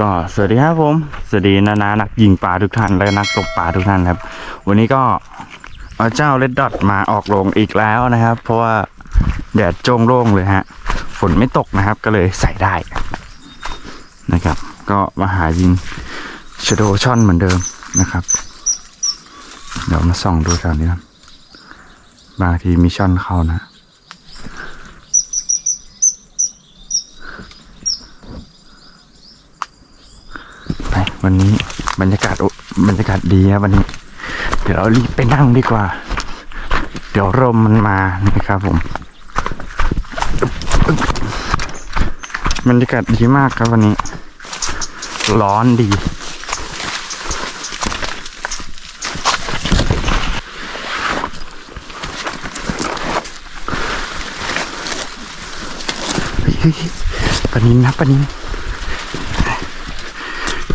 ก็สวัสดีครับผม สวัสดีนานานักยิงปลาทุกท่านและนักตกปลาทุกท่านครับ วันนี้ก็เอาเจ้าเลดดอทมาออกโรงอีกแล้วนะครับ เพราะว่าแดดโจงโล่งเลยฮะ ฝนไม่ตกนะครับ ก็เลยใส่ได้นะครับ ก็มาหายิงชโดช่อนเหมือนเดิมนะครับ เดี๋ยวมาส่องดูแถวนี้ครับบางทีมีช่อนเข้านะ ไปวันนี้บรรยากาศโอบรรยากาศดีครับวันนี้ เดี๋ยวเรารีบไปนั่งดีกว่า เดี๋ยวลมมันมานะครับผมบรรยากาศดีมากครับวันนี้ ร้อนดี ปนินนะปนิน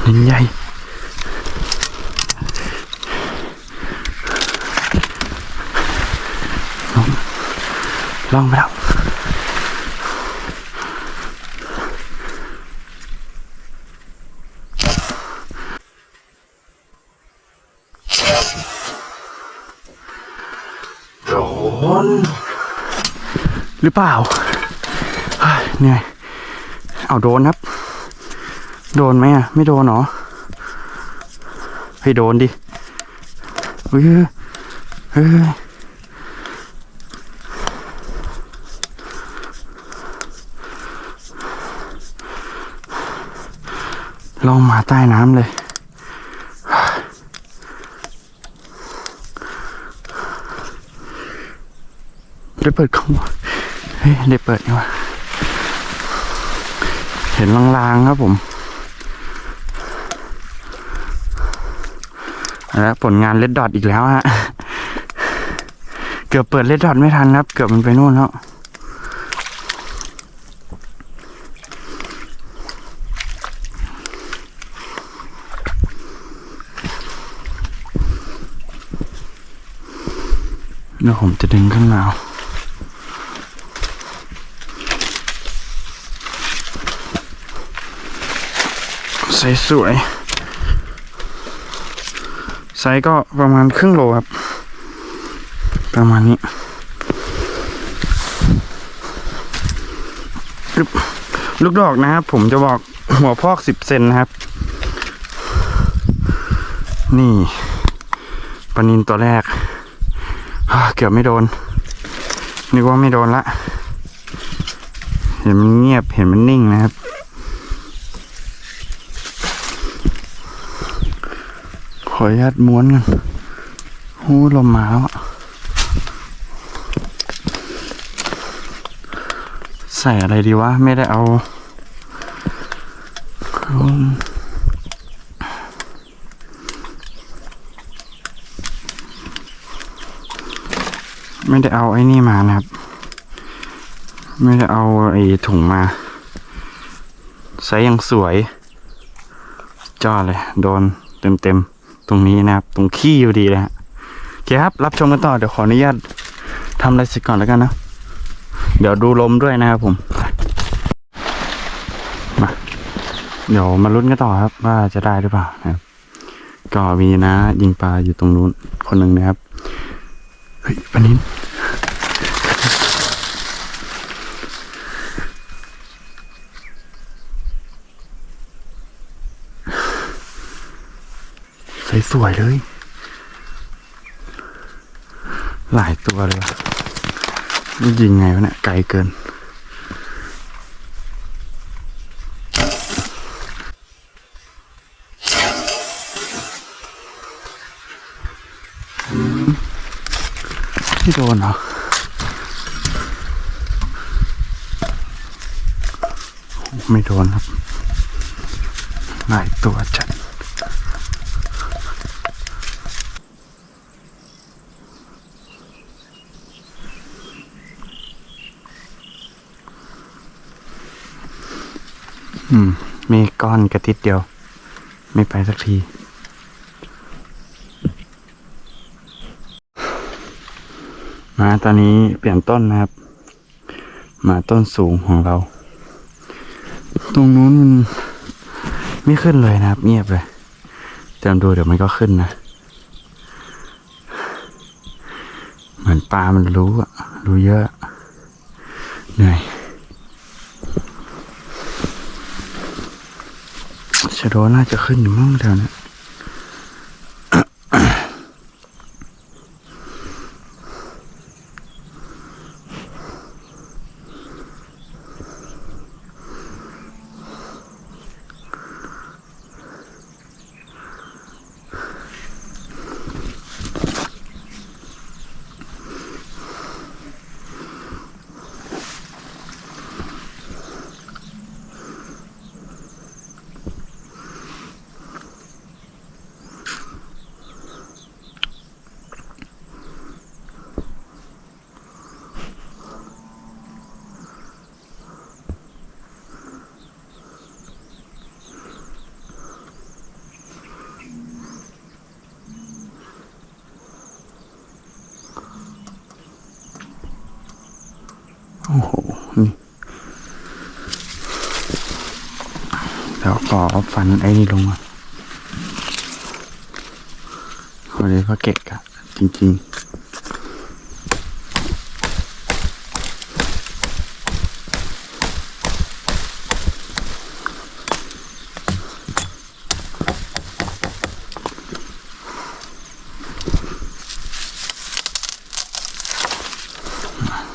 นินใหญ่ลองลองไปแล้วโดนหรือเปล่าเฮ้ยเหนื่อยเอาโดนครับ โดนไหมอะ ไม่โดนเหรอให้โดนดิเฮ้ยเฮ้ยลองมาใต้น้ำเลย ได้เปิดข้างบนเฮ้ยได้เปิดนี่วะเห็นลางๆครับผม แล้วผลงานเลดดอทอีกแล้วฮะ เกือบเปิดเลดดอทไม่ทันครับ เกือบมันไปนู่นแล้วเดี๋ยวผมจะดึงขึ้นมาเอาใส่สวย ไซส์ก็ประมาณครึ่งโลครับ ประมาณนี้ลูกดอกนะครับ ผมจะบอกหัวพอกสิบเซนนะครับ นี่ปนินตัวแรก เกือบไม่โดน นึกว่าไม่โดนละ เห็นมันเงียบเห็นมันนิ่งนะครับ ออนุญาตม้วนกันโอ้ลมหมาแล้วอะใส่อะไรดีวะ ไม่ได้เอาไม่ได้เอาไอ้นี่มานะครับ ไม่ได้เอาไอ้ถุงมาใส่ยังสวยจ้อเลย โดนเต็มเต็มๆ ตรงนี้นะครับ ตรงขี้อยู่ดีเลยฮะโอเคครับ รับชมกันต่อ เดี๋ยวขออนุญาตทำอะไรเสร็จก่อนแล้วกันนะ เดี๋ยวดูลมด้วยนะครับผมมาเดี๋ยวมาลุ้นกันต่อครับ ว่าจะได้หรือเปล่านะครับ ก็มีนะ ยิงปลาอยู่ตรงนู้นคนหนึ่งนะครับ เฮ้ยปนิน สวยๆเลย หลายตัวเลยยิงไงวะเนี่ยไกลเกิน ที่โดนเหรอไม่โดนครับหลายตัวจัด อืม มีก้อนกระติดเดียว ไม่ไปสักที มาตอนนี้เปลี่ยนต้นนะครับ มาต้นสูงของเรา ตรงนู้นมันไม่ขึ้นเลยนะครับ เงียบเลยเตรียมดูเดี๋ยวมันก็ขึ้นนะ เหมือนปลามันรู้อะรู้เยอะ เหนื่อย ชะโดน่าจะขึ้นอยู่มั่งแถวนี้ โอ้โห นี่ แล้วขอ ฟันไอ้นี่ลงมาคนนี้ก็เกะกะจริงๆ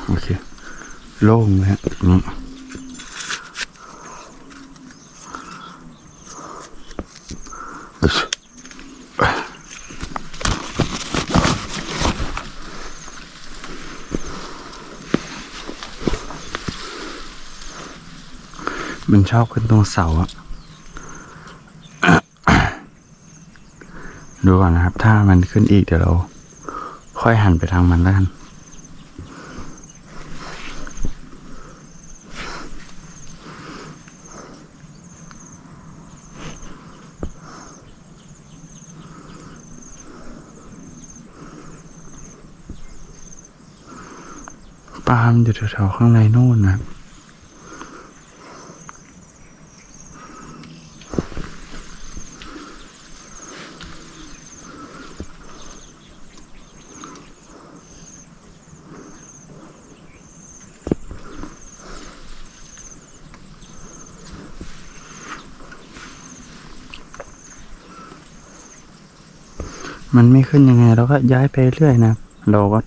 โอเค โล่งเลยฮะตรงนี้อึ๊ช มันชอบขึ้นตรงเสาอะดูก่อนนะครับ ถ้ามันขึ้นอีกเดี๋ยวเรา ค่อยหันไปทางมันแล้วกันปาล์มอยู่แถวๆข้างในนู่นนะครับ มันไม่ขึ้นยังไง เราก็ย้ายไปเรื่อยนะเราก็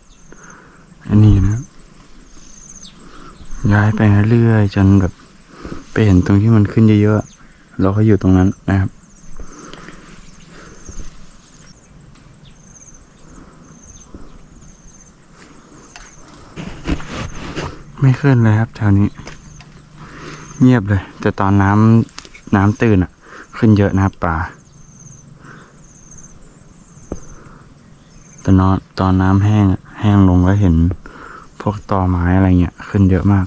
อันนี้นะ ย้ายไปเรื่อยจนแบบไปเห็นตรงที่มันขึ้นเยอะๆเราก็อยู่ตรงนั้นนะครับไม่ขึ้นเลยครับแถวนี้ เงียบเลย แต่ตอนน้ำน้ำตื่นอะ ขึ้นเยอะนะครับปลา แต่นอนตอนน้ำแห้งแห้งลงก็เห็น พวกตอไม้อะไรเงี้ยขึ้นเยอะมาก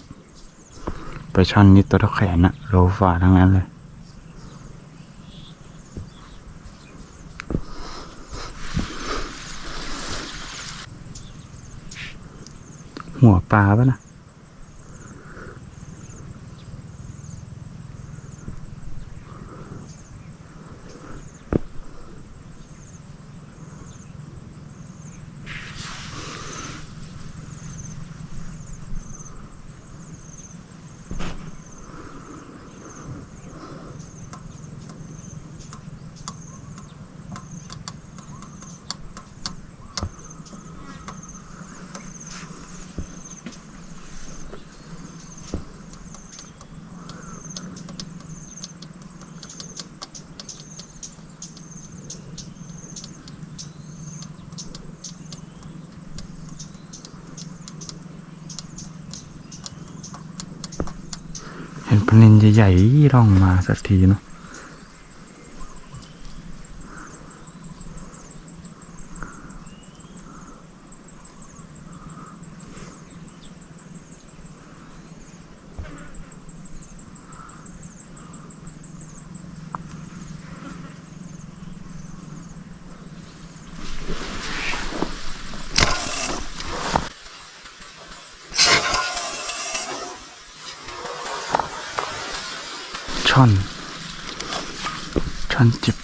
ปลาช่อนนี่ตัวเท่าแขนอะโลฝ่าทั้งนั้นเลย หัวปลาปะนะ เป็นปลานินใหญ่ๆร่องมาสักทีเนาะ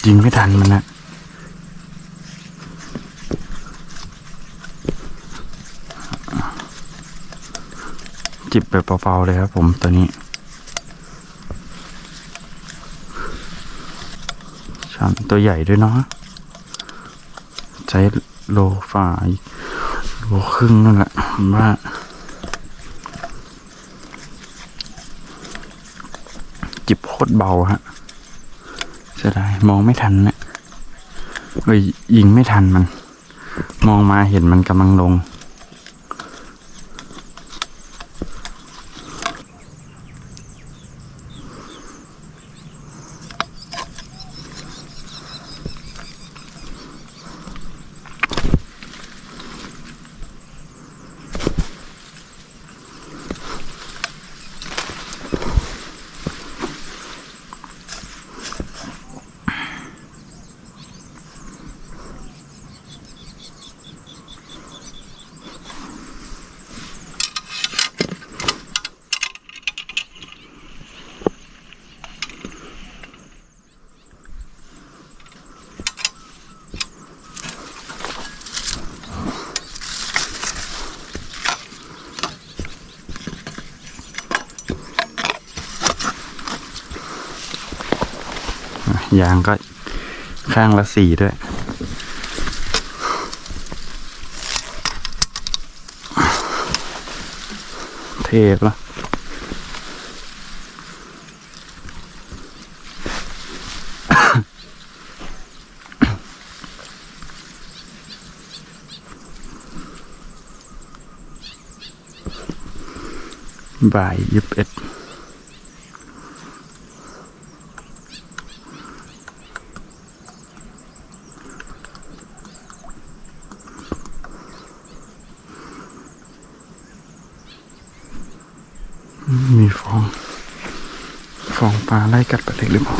ยิงไม่ทันมันนะจิบแบบเบาๆเลยครับผมตัวนี้ช่อนตัวใหญ่ด้วยเนาะใช้โลฝ่ายโลครึ่งนั่นแหละผมว่าจิบโคตรเบาฮะ เสียดายมองไม่ทันนะเอ้ยยิงไม่ทันมัน มองมาเห็นมันกำลังลง ยางก็ข้างละสี่ด้วย เทปละบ่ายยิบเอ็ด มีฟอง ฟองปลาไล่ กัดปลาเล็กหรือเปล่า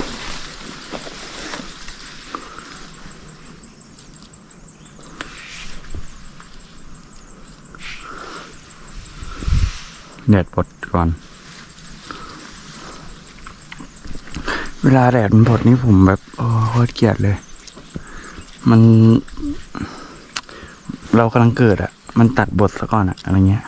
แดดปดก่อน เวลาแดดมันปดนี่ผมแบบโอ้โคตรเกลียดเลย มัน เรากำลังเกิดอะมันตัดบทซะก่อนอะอะไรเงี้ย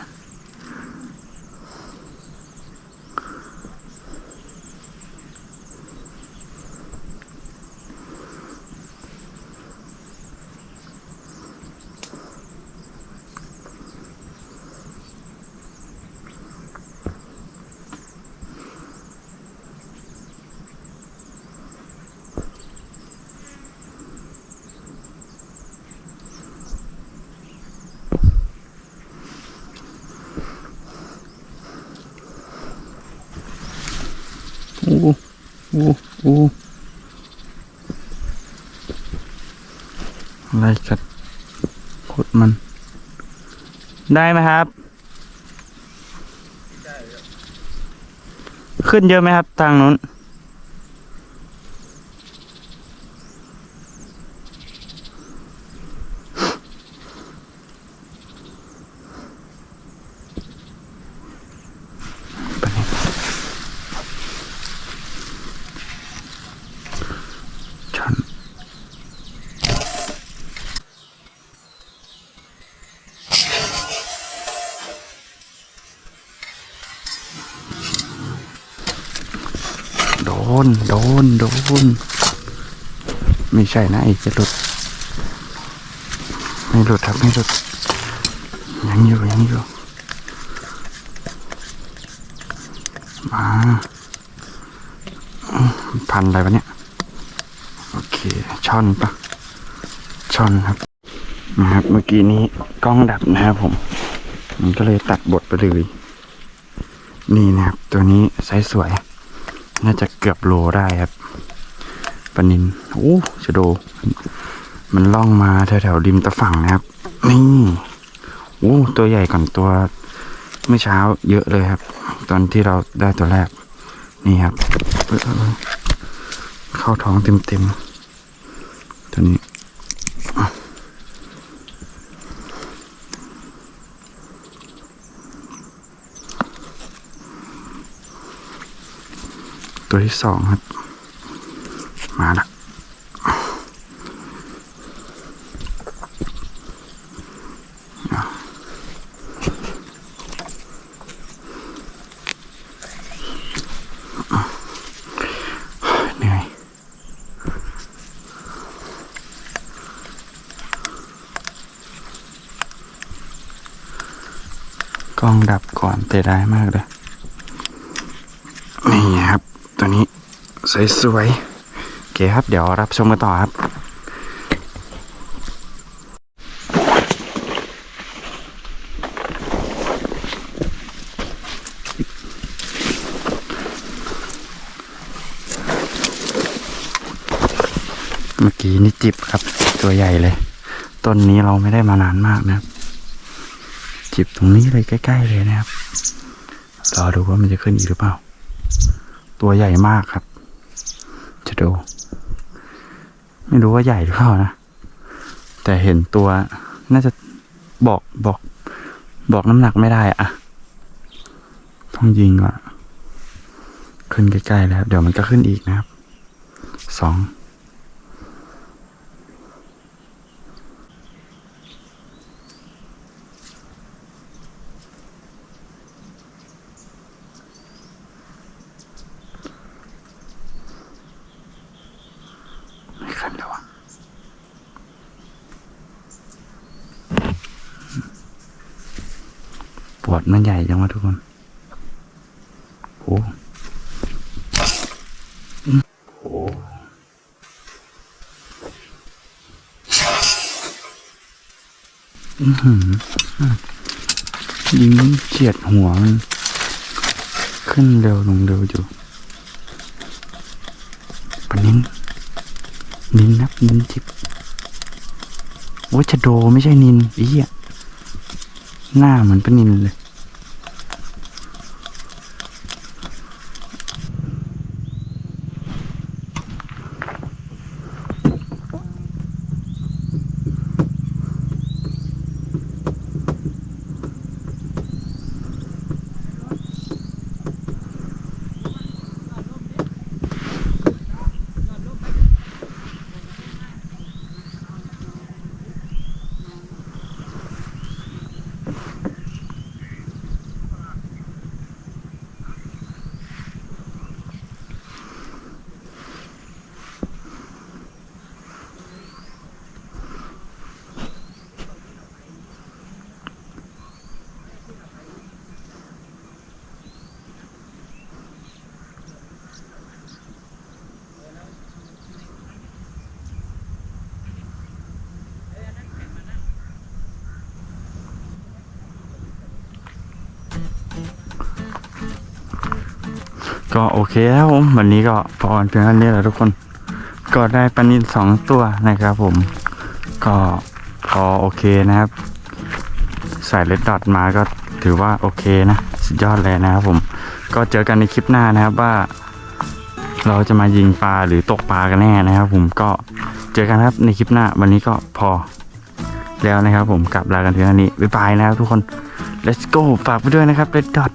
อู้ อู้อู้อะไรกัดกดมัน ได้ไหมครับ ขึ้นเยอะไหมครับทางนู้นฉันโด น โดน โดน ไม่ใช่นะไอ้จะหลุด ไม่หลุดครับไม่หลุด ยังอยู่ยังอยู่ มาพันอะไรวะเนี่ย โอเค ช่อนปะช่อนครับ นะครับ เมื่อกี้นี้กล้องดับนะครับผม มันก็เลยตัดบทไปเลย นี่นะครับ ตัวนี้ไซส์สวย น่าจะเกือบโลได้ครับปนินโอ้จะโด มันล่องมาแถวๆริมตะฝั่งนะครับ นี่โอ้ตัวใหญ่ก่อนตัวเมื่อเช้าเยอะเลยครับ ตอนที่เราได้ตัวแรก นี่ครับเอ้ยเอ้ยเอ้ยเข้าท้องเต็มๆตัวนี้ ตัวที่สองครับ มาละกล้องดับก่อนเตะได้มากเลย นี่ครับ ตัวนี้ สวยๆโอเคครับ เดี๋ยวรับชมกันต่อครับเมื่อกี้นี่จิบครับ ตัวใหญ่เลย ต้นนี้เราไม่ได้มานานมากนะจิบตรงนี้เลยใกล้ ๆ เลยนะครับรอดูว่ามันจะขึ้นอีกหรือเปล่า ตัวใหญ่มากครับ จะดู ไม่รู้ว่าใหญ่หรือเปล่านะ แต่เห็นตัวน่าจะบอกบอก บอกน้ำหนักไม่ได้อะต้องยิงก่อนขึ้นใกล้ๆแล้ว เดี๋ยวมันก็ขึ้นอีกนะครับสอง ไม่ขึ้นเลยวะ ปวดมันใหญ่จังวะทุกคนโอ้โอ้อื้อหืออะยิงเฉียดหัวมันขึ้นเร็วลงเร็วอยู่ปนิ้นนินนะนินจิบโอ้ชะโดไม่ใช่นินอีอะหน้าเหมือนปนินเลย ก็โอเคแล้วผมวันนี้ก็พอเพียงเท่านี้แหละทุกคน ก็ได้ปลานินสองตัวนะครับผม ก็พอโอเคนะครับ ใส่เลดดอทมาก็ถือว่าโอเคนะสุดยอดเลยนะครับผม ก็เจอกันในคลิปหน้านะครับว่า เราจะมายิงปลาหรือตกปลากันแน่นะครับ ผมก็เจอกันครับในคลิปหน้า วันนี้ก็พอแล้วนะครับผมกลับลากันเพียงเท่านี้บ๊ายบายนะครับทุกคน let's go ฝากไปด้วยนะครับ red dot